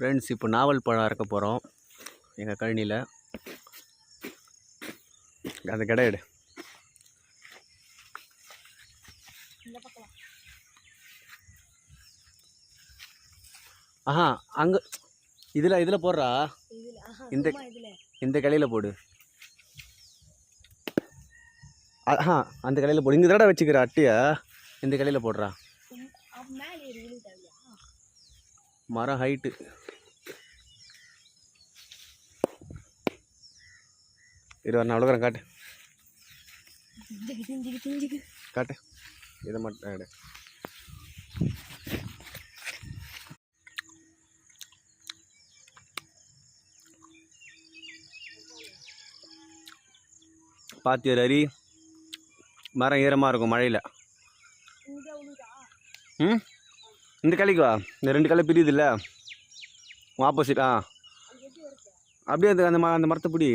Friends இப்போ நாவல் பழம் இறக்க போகிறோம் எங்கள் கழனியில் அந்த கடை எடு. ஆஹா அங்கே இதில் இதில் போடுறா. இந்த இந்த கடையில் போடு. ஆஹா அந்த கடையில் போடு. இங்கே தடவை வச்சுக்கிற அட்டையை. இந்த கடையில் போடுறா. மரம் ஹைட்டு இருபது நான் அவ்வளோக்கிறேன் காட்டு. காட்டு. இதை மட்டும் எடு பாத்தி ஒரு அரி? மரம் ஈரமாக இருக்கும் மழையில். ம்? இந்த கலைக்கு வா. இந்த ரெண்டு கலை பிரியுது இல்லை ஆப்போசிட் ஆ. அப்படியே அந்த அந்த மரத்தை பிடி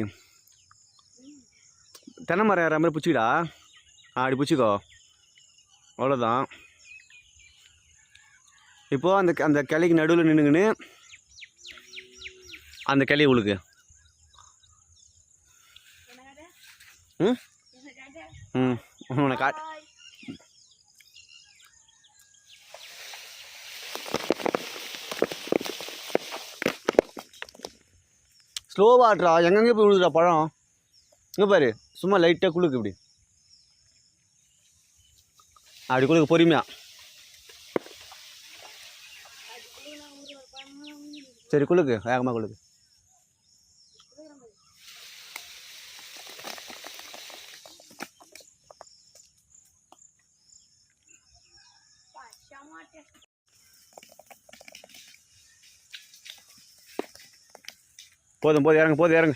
தென்னை மரம் ஏற மாதிரி பிடிச்சிக்கிடா. ஆ அப்படி பிடிச்சிக்கோ. அவ்வளோதான் இப்போது அந்த அந்த கிளைக்கு நடுவில் நின்றுக்கின்னு அந்த கிளையை உழுக்கு ம்? ம் உன்னை கா ஸ்லோவாட்ரா எங்கெங்கே போய் விழுதுடா பழம்? இங்கே பாரு. சும்மா லைட்டாக குளுக்கு இப்படி. அப்படி குளுக்கு பொறுமையா. சரி குளுக்கு. வேகமாக குளுக்கு. போதும் போதும் இறங்க போதும் இறங்க.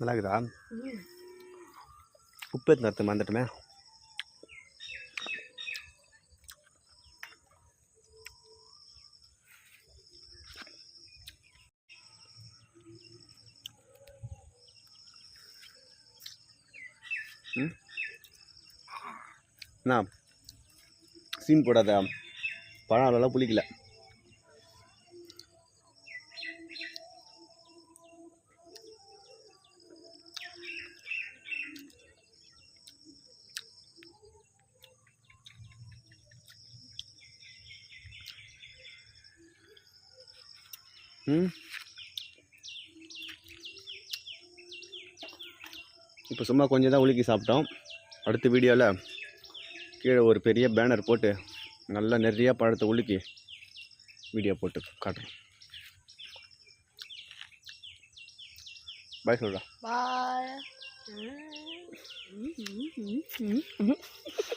இருக்குதா உப்பு எடுத்து அர்த்தம் வந்துட்டுமே அண்ணா என்ன சீன் போடாத. பழம் அவ்வளோலாம் புளிக்கல. ம். இப்போ சும்மா கொஞ்சம் தான் உலுக்கி சாப்பிட்டோம். அடுத்த வீடியோவில் கீழே ஒரு பெரிய பேனர் போட்டு நல்லா நிறைய பழத்தை உலுக்கி வீடியோ போட்டு காட்டுறோம். பாய் சொல்கிறா Bye.